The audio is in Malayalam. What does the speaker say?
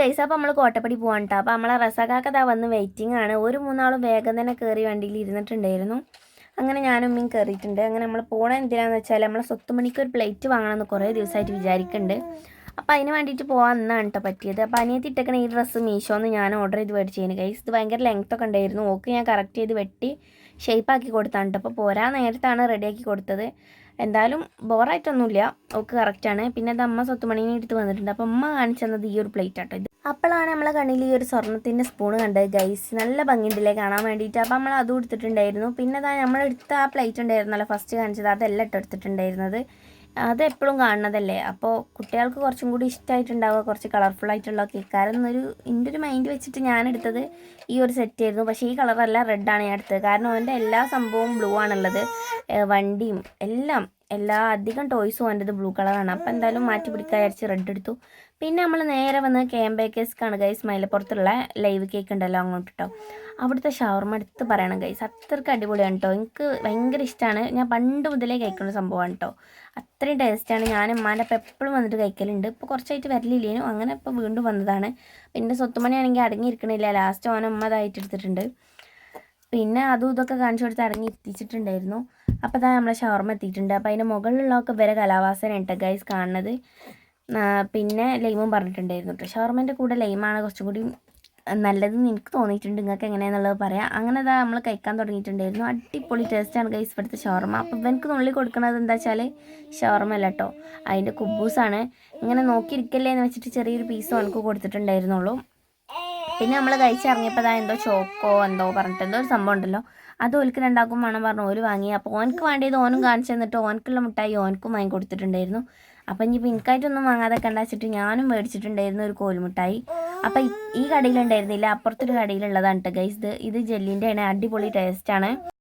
ഗൈസ് അപ്പോൾ നമ്മൾ കോട്ടപ്പടി പോകാൻ കേട്ടോ അപ്പോൾ നമ്മളെ റസാക്കാക്ക ദാ വന്ന് വെയിറ്റിംഗ് ആണ്. ഒരു മൂന്നാളും വേഗം തന്നെ കയറി വണ്ടിയിൽ ഇരുന്നിട്ടുണ്ടായിരുന്നു. അങ്ങനെ ഞാനും മീൻ കയറിയിട്ടുണ്ട് അങ്ങനെ നമ്മൾ പോകണ എന്തിനാന്ന് വെച്ചാൽ നമ്മളെ സ്വത്തുമണിക്ക് ഒരു പ്ലേറ്റ് വാങ്ങണമെന്ന് കുറേ ദിവസമായിട്ട് വിചാരിക്കുന്നുണ്ട് അപ്പോൾ അതിന് വേണ്ടിയിട്ട് പോകാൻ എന്നാണ് കേട്ടോ പറ്റിയത്. അപ്പോൾ അനിയത്തി ഇട്ടേക്കണ ഈ ഡ്രസ്സ് മീഷോന്ന് ഞാൻ ഓർഡർ ചെയ്ത് മേടിച്ചതിന് ഗൈസ് ഇത് ഭയങ്കര ലെങ്ത് ഒക്കെ ഉണ്ടായിരുന്നു. ഓക്ക് ഞാൻ കറക്റ്റ് ചെയ്ത് വെട്ടി ഷേപ്പാക്കി കൊടുത്താണ് കേട്ടോ അപ്പോൾ പോരാ നേരത്താണ് റെഡിയാക്കി കൊടുത്തത്. എന്തായാലും ബോറായിട്ടൊന്നുമില്ല ഓക്ക് കറക്റ്റാണ് പിന്നെ അത് അമ്മ സ്വത്തുമണീനെ എടുത്ത് വന്നിട്ടുണ്ട്. അപ്പോൾ അമ്മ കാണിച്ചു തന്നത് ഈ ഒരു പ്ലേറ്റ് ആട്ടോ ഇത്. അപ്പോഴാണ് നമ്മളെ കണ്ണിൽ ഈ ഒരു സ്വർണത്തിന്റെ സ്പൂൺ കണ്ടത് ഗൈസ് നല്ല ഭംഗിയുണ്ടല്ലേ കാണാൻ വേണ്ടിയിട്ട്. അപ്പോൾ നമ്മൾ അതും എടുത്തിട്ടുണ്ടായിരുന്നു. പിന്നെ നമ്മൾ എടുത്ത ആ പ്ലേറ്റ് ഉണ്ടായിരുന്നല്ലോ ഫസ്റ്റ് കാണിച്ചത്. അതെല്ലാം ഇട്ട് എടുത്തിട്ടുണ്ടായിരുന്നത്. അത് എപ്പോഴും കാണുന്നതല്ലേ? അപ്പോൾ കുട്ടികൾക്ക് കുറച്ചും കൂടി ഇഷ്ടമായിട്ടുണ്ടാവുക കുറച്ച് കളർഫുൾ ആയിട്ടുള്ള കേക്ക് കാരണം ഒരു എന്റെ ഒരു മൈൻഡ് വെച്ചിട്ട് ഞാൻ എടുത്തത് ഈ ഒരു സെറ്റ് ആയിരുന്നു. പക്ഷേ ഈ കളറല്ല റെഡാണ് ഞാൻ എടുത്തത്. കാരണം അവന്റെ എല്ലാ സംഭവവും ബ്ലൂ ആണുള്ളത്. വണ്ടിയും എല്ലാം എല്ലാ അധികം ടോയ്സും അവന്റെത് ബ്ലൂ കളറാണ് അപ്പോൾ എന്തായാലും മാറ്റി പിടിക്കാൻ വിചാരിച്ച് റെഡ് എടുത്തു. പിന്നെ നമ്മൾ നേരെ വന്ന് കേം ബേക്കേഴ്സ്ക്കാണ് ഗൈസ് മൈലപ്പുറത്തുള്ള ലൈവ് കേക്ക് ഉണ്ടല്ലോ അങ്ങോട്ട് കേട്ടോ അവിടുത്തെ ഷവർമ എടുത്ത് പറയണം ഗൈസ് അത്രയ്ക്ക് അടിപൊളിയാണ് കേട്ടോ എനിക്ക് ഭയങ്കര ഇഷ്ടമാണ് ഞാൻ പണ്ട് മുതലേ കഴിക്കുന്ന സംഭവമാണ് കേട്ടോ അത്രയും ടേസ്റ്റാണ് ഞാൻ ഉമ്മാന്റെ അപ്പം എപ്പോഴും വന്നിട്ട് കഴിക്കലുണ്ട്. ഇപ്പോൾ കുറച്ചായിട്ട് വരലില്ലേനു അങ്ങനെ ഇപ്പോൾ വീണ്ടും വന്നതാണ്. പിന്നെ സ്വത്തുമണിയാണെങ്കിൽ അടങ്ങിയിരിക്കണില്ല. ലാസ്റ്റ് അതായിട്ട് എടുത്തിട്ടുണ്ട്. പിന്നെ അതും ഇതൊക്കെ കാണിച്ചു കൊടുത്ത് ഇറങ്ങി എത്തിച്ചിട്ടുണ്ടായിരുന്നു. അപ്പോൾ അതാ നമ്മളെ ഷവർമ എത്തിയിട്ടുണ്ട്. അപ്പോൾ അതിന്റെ മുകളിലുള്ളതൊക്കെ വരെ കലാവാസന കേട്ടോ ഗൈസ് കാണുന്നത് പിന്നെ ലൈമും പറഞ്ഞിട്ടുണ്ടായിരുന്നു കേട്ടോ ഷവർമേന്റെ കൂടെ ലൈമാണ് കുറച്ചും കൂടി നല്ലതെന്ന് എനിക്ക് തോന്നിയിട്ടുണ്ട്. നിങ്ങൾക്ക് എങ്ങനെയാണെന്നുള്ളത് പറയാം. അങ്ങനെ അതാ നമ്മൾ കഴിക്കാൻ തുടങ്ങിയിട്ടുണ്ടായിരുന്നു. അടിപൊളി ടേസ്റ്റാണ് ഗൈസ് ഇവിടുത്തെ ഷവർമ. അപ്പോൾ എനിക്ക് നുള്ളി കൊടുക്കുന്നത് എന്താ വെച്ചാൽ ഷവർമ അല്ല കേട്ടോ അതിന്റെ കുബൂസാണ്. ഇങ്ങനെ നോക്കിയിരിക്കല്ലേ എന്ന് വെച്ചിട്ട് ചെറിയൊരു പീസ് എനിക്ക് കൊടുത്തിട്ടുണ്ടായിരുന്നുള്ളൂ. പിന്നെ നമ്മൾ കഴിച്ചിറങ്ങിയപ്പോൾ എന്തോ ചോക്കോ എന്തോ പറഞ്ഞിട്ട് എന്തോ ഒരു സംഭവം ഉണ്ടല്ലോ. അത് ഓൽക്ക് രണ്ടാക്കും വേണം പറഞ്ഞു. ഓര് വാങ്ങി. അപ്പോൾ ഓനക്ക് വേണ്ടിയത് ഓനും കാണിച്ചു തന്നിട്ട് ഓനക്കുള്ള മിഠായി ഓനക്കും വാങ്ങി കൊടുത്തിട്ടുണ്ടായിരുന്നു. അപ്പം ഇനിയിപ്പോൾ എനിക്കായിട്ടൊന്നും വാങ്ങാതെ കണ്ടാച്ചിട്ട് ഞാനും മേടിച്ചിട്ടുണ്ടായിരുന്നു ഒരു കോൽമിഠായി അപ്പം ഈ- കടയിലുണ്ടായിരുന്നില്ല. അപ്പുറത്തൊരു കടയിലുള്ളതാണ് കേട്ടോ ഗൈസ്. ഇത് ഇത് ജെല്ലിന്റെ ആണ് അടിപൊളി ടേസ്റ്റാണ്.